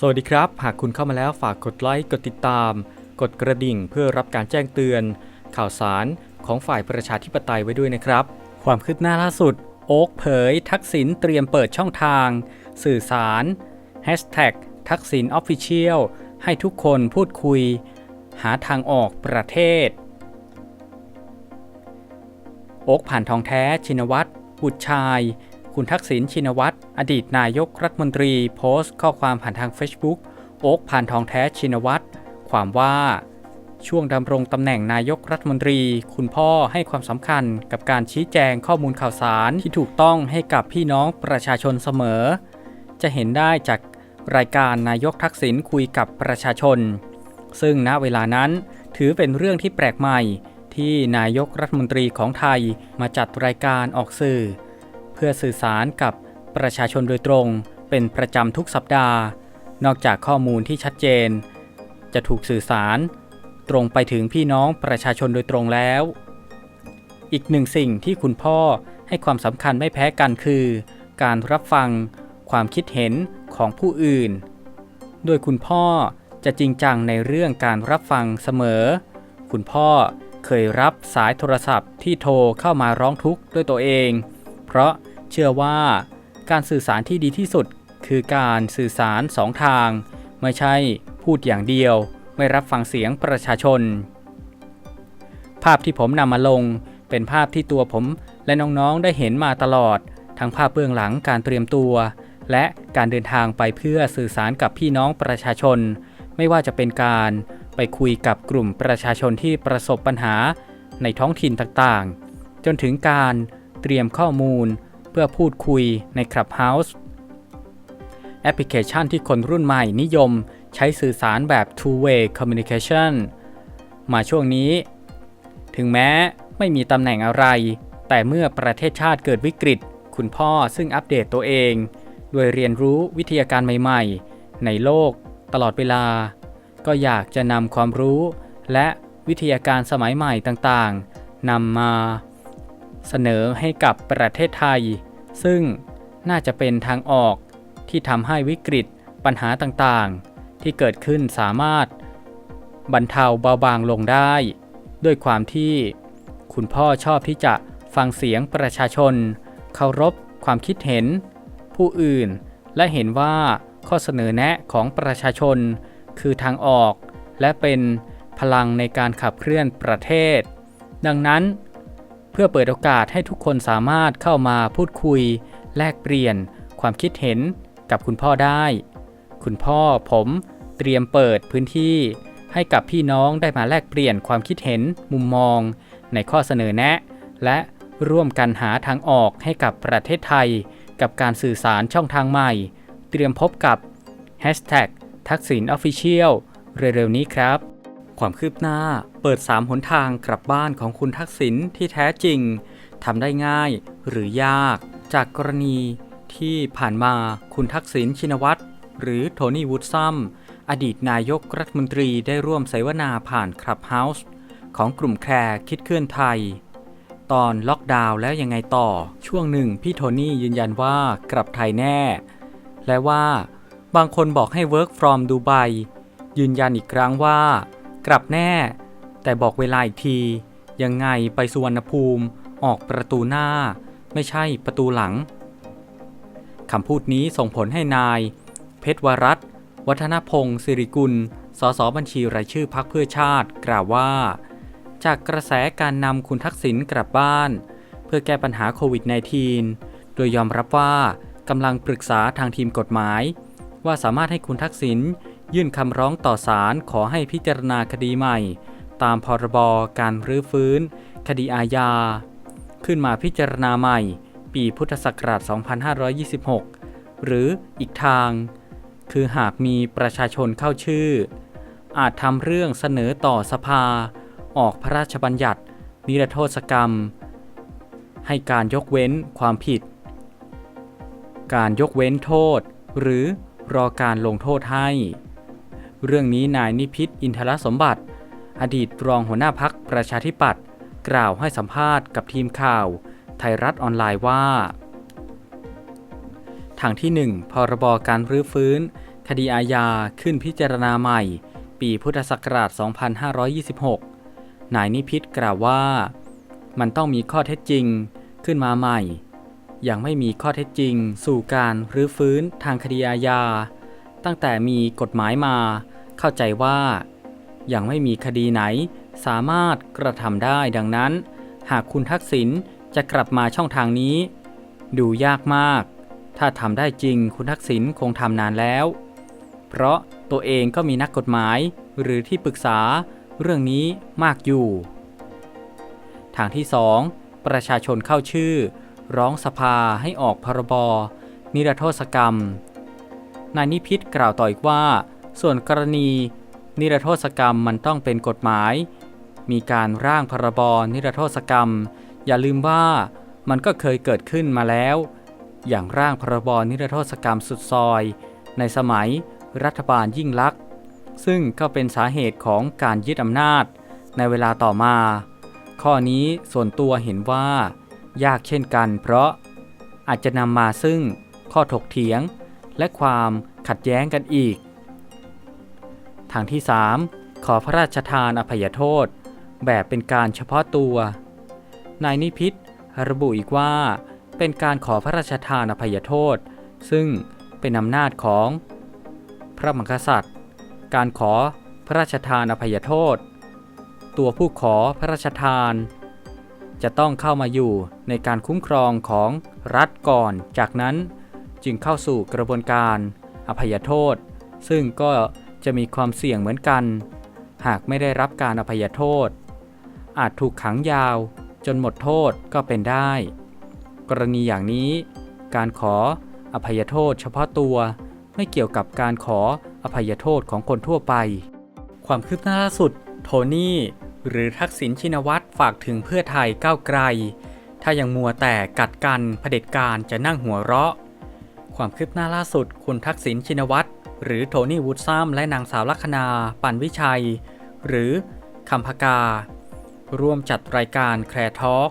สวัสดีครับ หากคุณเข้ามาแล้วฝากกดไลค์ กดติดตาม กดกระดิ่งเพื่อรับการแจ้งเตือน ข่าวสารของฝ่ายประชาธิปไตยไว้ด้วยนะครับ ความคืบหน้าล่าสุด โอ๊กเผย ทักษิณเตรียมเปิดช่องทาง สื่อสาร Hashtag ทักษิณออฟฟิเชียลให้ทุกคนพูดคุย หาทางออกประเทศ โอ๊กผ่านทองแท้ชินวัตรบุตรชาย คุณทักษิณชินวัตร อดีตนายกรัฐมนตรี โพสต์ข้อความผ่านทาง Facebook โอ๊กผ่านทองแท้ชินวัตร ความว่าช่วงดำรงตำแหน่งนายกรัฐมนตรี คุณพ่อให้ความสำคัญกับการชี้แจงข้อมูลข่าวสารที่ถูกต้องให้กับพี่น้องประชาชนเสมอ จะเห็นได้จากรายการนายกทักษิณคุยกับประชาชน ซึ่งณเวลานั้นถือเป็นเรื่องที่แปลกใหม่ ที่นายกรัฐมนตรีของไทยมาจัดรายการออกสื่อ เพื่อสื่อสารกับประชาชนโดยตรง เป็นประจำทุกสัปดาห์ นอกจากข้อมูลที่ชัดเจน จะถูกสื่อสาร ตรงไปถึงพี่น้องประชาชนโดยตรงแล้ว อีกหนึ่งสิ่งที่คุณพ่อให้ความสำคัญไม่แพ้กันคือ การรับฟังความคิดเห็นของผู้อื่น โดยคุณพ่อจะจริงจังในเรื่องการรับฟังเสมอ คุณพ่อเคยรับสายโทรศัพท์ที่โทรเข้ามาร้องทุกข์ด้วยตัวเอง เพราะเชื่อว่าการสื่อสารที่ดีที่สุด คือการสื่อสารสองทาง ไม่ใช่พูดอย่างเดียว ไม่รับฟังเสียงประชาชน ภาพที่ผมนำมาลงเป็นภาพที่ตัวผมและน้องๆได้เห็นมาตลอด ทั้งภาพเบื้องหลังการเตรียมตัว และการเดินทางไปเพื่อสื่อสารกับพี่น้องประชาชน ไม่ว่าจะเป็นการไปคุยกับกลุ่มประชาชนที่ประสบปัญหาในท้องถิ่นต่างๆ จนถึงการ เตรียมข้อมูล เพื่อพูดคุยใน Clubhouse แอปพลิเคชันที่คนรุ่นใหม่นิยมใช้สื่อสารแบบ two-way communication มาช่วงนี้ ถึงแม้ไม่มีตำแหน่งอะไร แต่เมื่อประเทศชาติเกิดวิกฤต คุณพ่อซึ่งอัปเดตตัวเอง โดยเรียนรู้วิทยาการใหม่ๆ ในโลกตลอดเวลา ก็อยากจะนำความรู้ และวิทยาการสมัยใหม่ต่างๆนำมา เสนอให้กับประเทศไทย ซึ่งน่าจะเป็นทางออกที่ทำให้วิกฤตปัญหาต่างๆ ที่เกิดขึ้นสามารถ บรรเทาเบาบางลงได้ ด้วยความที่คุณพ่อชอบที่จะฟังเสียงประชาชน เคารพความคิดเห็น ผู้อื่น และเห็นว่าข้อเสนอแนะของประชาชน คือทางออก และเป็นพลังในการขับเคลื่อนประเทศ ดังนั้น เพื่อเปิดโอกาสให้ทุกคนสามารถเข้ามาพูดคุย แลกเปลี่ยน ความคิดเห็นกับคุณพ่อได้ คุณพ่อผมเตรียมเปิดพื้นที่ ให้กับพี่น้องได้มาแลกเปลี่ยนความคิดเห็นมุมมอง ในข้อเสนอแนะ และร่วมกันหาทางออกให้กับประเทศไทย กับการสื่อสารช่องทางใหม่ เตรียมพบกับ Hashtag ทักษิณ Official เร็วๆนี้ครับ ความคืบหน้าเปิด 3 หนทางกลับบ้านของคุณทักษิณที่แท้จริงทำได้ง่ายหรือยาก จากกรณีที่ผ่านมาคุณทักษิณชินวัตรหรือโทนี่วูดซัมอดีตนายกรัฐมนตรีได้ร่วมเสวนาผ่านคลับเฮาส์ของกลุ่มแคร์คิดเคลื่อนไทย ตอนล็อกดาวน์แล้วยังไงต่อช่วงหนึ่งพี่โทนี่ยืนยันว่ากลับไทยแน่ และว่าบางคนบอกให้ work from ดูไบยืนยันอีกครั้งว่า กลับแน่ แต่บอกเวลาอีกที ยังไงไปสุวรรณภูมิ ออกประตูหน้า ไม่ใช่ประตูหลังคำพูดนี้ส่งผลให้นาย เพชรวรัตวัฒนพงศ์สิริกุล สสบัญชีรายชื่อพักเพื่อชาติ กล่าวว่า จากกระแสการนำคุณทักษิณกลับบ้าน เพื่อแก้ปัญหาโควิด -19 โดยยอมรับว่ากำลังปรึกษาทางทีมกฎหมาย ว่าสามารถให้คุณทักษิณ ยื่นคำร้องต่อศาลขอให้พิจารณาคดีใหม่ ตามพรบการรื้อฟื้น คดีอาญา ขึ้นมาพิจารณาใหม่ ปีพุทธศักราช 2526 หรืออีกทาง คือหากมีประชาชนเข้าชื่อ อาจทำเรื่องเสนอต่อสภา ออกพระราชบัญญัติ นิรโทษกรรม ให้การยกเว้นความผิด การยกเว้นโทษ หรือรอการลงโทษให้ เรื่องนี้นายนิพิษอินทรสมบัติ อดีตรองหัวหน้าพักประชาธิปัตย์กล่าวให้สัมภาษณ์กับทีมข่าว ไทยรัฐออนไลน์ว่า ทางที่ 1 พรบการรื้อฟื้น คดีอาญาขึ้นพิจารณาใหม่ ปีพุทธศักราช 2526 นายนิพิษกล่าวว่า มันต้องมีข้อเท็จจริงขึ้นมาใหม่ ยังไม่มีข้อเท็จจริง สู่การรื้อฟื้นทางคดีอาญา ตั้งแต่มีกฎหมายมา เข้าใจว่า ยังไม่มีคดีไหนสามารถกระทำได้ดังนั้น หากคุณทักษิณจะกลับมาช่องทางนี้ ดูยากมาก ถ้าทำได้จริงคุณทักษิณคงทำนานแล้ว เพราะตัวเองก็มีนักกฎหมายหรือที่ปรึกษาเรื่องนี้มากอยู่ ทางที่ 2 ประชาชนเข้าชื่อ ร้องสภาให้ออกพรบ นิรโทษกรรม นายนิพิษกล่าวต่ออีกว่า ส่วนกรณี นิรโทษกรรมมันต้องเป็นกฎหมาย มีการร่างพรบนิรโทษกรรม อย่าลืมว่ามันก็เคยเกิดขึ้นมาแล้ว อย่างร่างพรบนิรโทษกรรมสุดซอย ในสมัยรัฐบาลยิ่งลักษณ์ซึ่งก็เป็นสาเหตุของการยึดอำนาจ ในเวลาต่อมา ข้อนี้ส่วนตัวเห็นว่า ยากเช่นกัน เพราะอาจจะนำมาซึ่งข้อถกเถียง และความขัดแย้งกันอีก ทางที่ 3 ขอพระราชทานอภัยโทษ แบบเป็นการเฉพาะตัว นายนิพิษระบุอีกว่า เป็นการขอพระราชทานอภัยโทษ ซึ่งเป็นอำนาจของ พระมหากษัตริย์ การขอพระราชทานอภัยโทษ ตัวผู้ขอพระราชทาน จะต้องเข้ามาอยู่ในการคุ้มครองของรัฐก่อน จากนั้นจึงเข้าสู่กระบวนการอภัยโทษ ซึ่งก็ จะมีความเสี่ยงเหมือนกัน หากไม่ได้รับการอภัยโทษ อาจถูกขังยาวจนหมดโทษก็เป็นได้ กรณีอย่างนี้ การขออภัยโทษเฉพาะตัว ไม่เกี่ยวกับการขออภัยโทษของคนทั่วไป ความคืบหน้าล่าสุด โทนี่ หรือทักษิณชินวัตรฝากถึงเพื่อไทยก้าวไกล ถ้ายังมัวแต่กัดกันเผด็จการจะนั่งหัวเราะ ความคืบหน้าล่าสุด คุณทักษิณชินวัตร หรือโทนี่วูดซัมและนางสาวลัคนา ปันวิชัย หรือคำพกา ร่วมจัดรายการแคร์ทอล์ก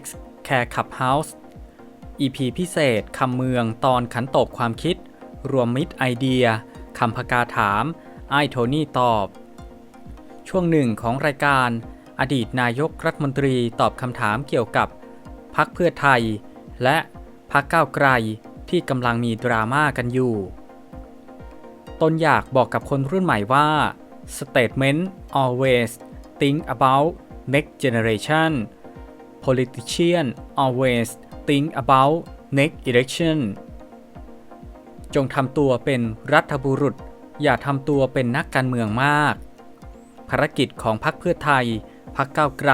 X แคร์ขับเฮาส์ EP พิเศษคำเมืองตอนขันตกความคิด รวมมิตรไอเดียคำพกาถามไอโทนี่ตอบ ช่วงหนึ่งของรายการ อดีตนายกรัฐมนตรีตอบคำถามเกี่ยวกับพักเพื่อไทย และพักก้าวไกล ที่กำลังมีดราม่ากันอยู่ ตนอยากบอกกับคนรุ่นใหม่ว่า statement always think about next generation politician always think about next election จงทำตัวเป็นรัฐบุรุษ อย่าทำตัวเป็นนักการเมืองมาก ภารกิจของพรรคเพื่อไทย พรรคก้าวไกล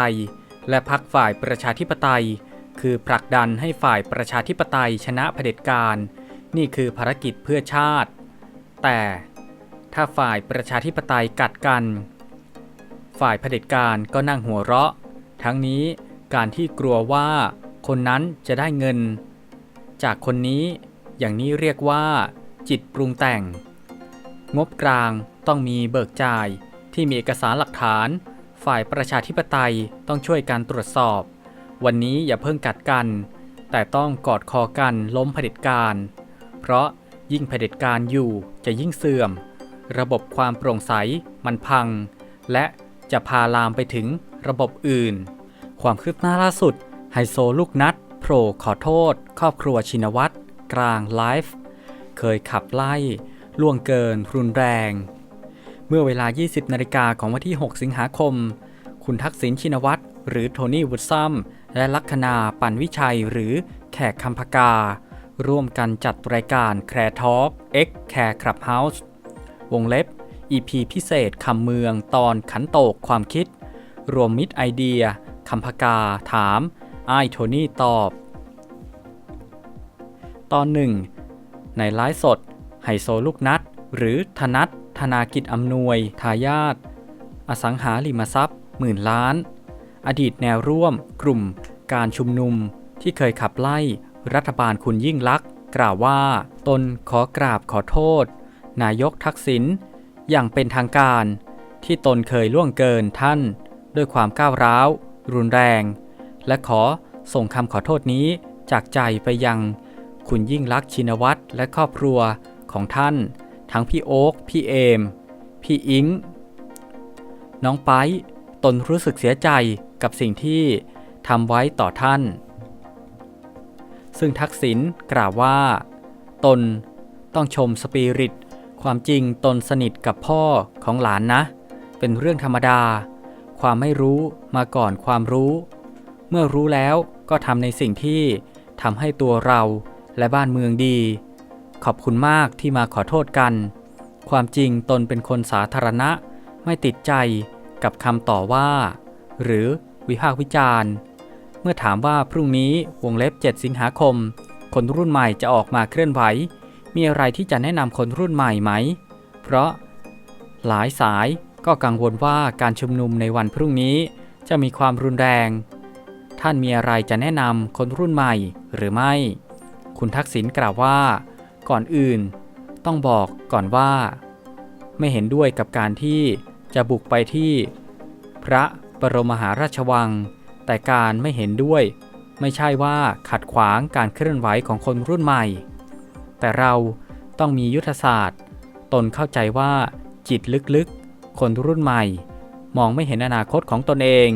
และพรรคฝ่ายประชาธิปไตย คือผลักดันให้ฝ่ายประชาธิปไตยชนะเผด็จการ นี่คือภารกิจเพื่อชาติ แต่ถ้าฝ่ายประชาธิปไตยกัดกัน ฝ่ายเผด็จการก็นั่งหัวเราะ ทั้งนี้การที่กลัวว่าคนนั้นจะได้เงิน จากคนนี้อย่างนี้เรียกว่า จิตปรุงแต่ง งบกลางต้องมีเบิกจ่ายที่มีเอกสารหลักฐาน ฝ่ายประชาธิปไตยต้องช่วยการตรวจสอบ วันนี้อย่าเพิ่งกัดกัน แต่ต้องกอดคอกันล้มเผด็จการ เพราะยิ่งเผด็จการอยู่จะยิ่งเสื่อม ระบบความโปร่งใสมันพัง และจะพาลามไปถึงระบบอื่น ความคืบหน้าล่าสุดไฮโซลูกนัดโผล่ขอโทษ ครอบครัวชินวัตรกลางไลฟ์เคยขับไล่ล่วงเกิน รุนแรง เมื่อเวลา 20 นาฬิกาของวันที่ 6 สิงหาคม คุณทักษิณชินวัตรหรือโทนี่วูดซัม และลัคนาปันวิชัยหรือแขกคำพกา ร่วมกันจัดรายการแคร์ทอล์ก X แคร์คลับเฮาส์วงเล็บ EP พิเศษคำเมืองตอนขันโตกความคิด รวมมิตรไอเดียคำพกาถามไอโทนี่ตอบ ตอนหนึ่งในไลฟ์สดไฮโซลูกนัด หรือธนัทธนากิจอำนวยทายาทอสังหาริมทรัพย์ หมื่นล้าน อดีตแนวร่วม กลุ่ม การชุมนุม ที่เคยขับไล่รัฐบาลคุณยิ่งลักษณ์กล่าวว่า ตนขอกราบขอโทษ นายกทักษิณอย่างเป็นทางการ ที่ตนเคยล่วงเกินท่าน ด้วยความก้าวร้าว รุนแรง และขอส่งคำขอโทษนี้จากใจไปยังคุณยิ่งลักษณ์ชินวัตรและครอบครัวของท่าน ทั้งพี่โอ๊คพี่เอม พี่อิงน้องไปร์ตนรู้สึกเสียใจ กับสิ่งที่ทำไว้ต่อท่าน ซึ่งทักษิณกล่าวว่า ตนต้องชมสปิริต ความจริงตนสนิทกับพ่อของหลานนะ เป็นเรื่องธรรมดา ความไม่รู้มาก่อนความรู้ เมื่อรู้แล้วก็ทำในสิ่งที่ทำให้ตัวเราและบ้านเมืองดี ขอบคุณมากที่มาขอโทษกัน ความจริงตนเป็นคนสาธารณะ ไม่ติดใจกับคำต่อว่า หรือ วิพากษ์วิจารณ์ เมื่อถามว่าพรุ่งนี้วงเล็บ 7 สิงหาคม คนรุ่นใหม่จะออกมาเคลื่อนไหว มีอะไรที่จะแนะนำคนรุ่นใหม่ไหม เพราะหลายสายก็กังวลว่าการชุมนุมในวันพรุ่งนี้จะมีความรุนแรง ท่านมีอะไรจะแนะนำคนรุ่นใหม่หรือไม่ คุณทักษิณกล่าวว่า ก่อนอื่น ต้องบอกก่อนว่า ไม่เห็นด้วยกับการที่จะบุกไปที่ พระ บรมมหาราชวัง แต่การไม่เห็นด้วย ไม่ใช่ว่าขัดขวางการเคลื่อนไหวของคนรุ่นใหม่ แต่เราต้องมียุทธศาสตร์ ตนเข้าใจว่าจิตลึกๆ คนรุ่นใหม่ มองไม่เห็นอนาคตของตนเอง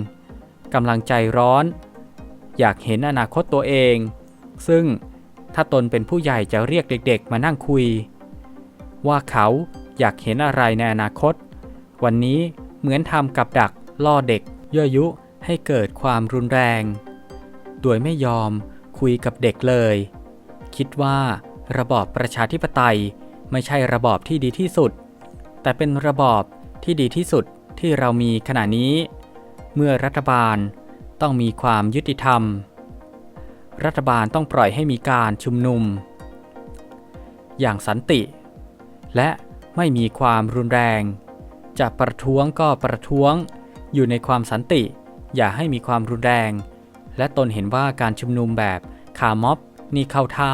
กำลังใจร้อน อยากเห็นอนาคตตัวเอง ซึ่งถ้าตนเป็นผู้ใหญ่จะเรียกเด็กๆ มานั่งคุย ว่าเขาอยากเห็นอะไรในอนาคต วันนี้เหมือนทำกับดัก ล่อเด็กยั่วยุให้เกิดความรุนแรง โดยไม่ยอมคุยกับเด็กเลย คิดว่าระบอบประชาธิปไตยไม่ใช่ระบอบที่ดีที่สุด แต่เป็นระบอบที่ดีที่สุดที่เรามีขณะนี้ เมื่อรัฐบาลต้องมีความยุติธรรม รัฐบาลต้องปล่อยให้มีการชุมนุม อย่างสันติ และไม่มีความรุนแรง จะประท้วงก็ประท้วง อยู่ในความสันติ อย่าให้มีความรุนแรง และตนเห็นว่าการชุมนุมแบบคาม็อบนี่เข้าท่า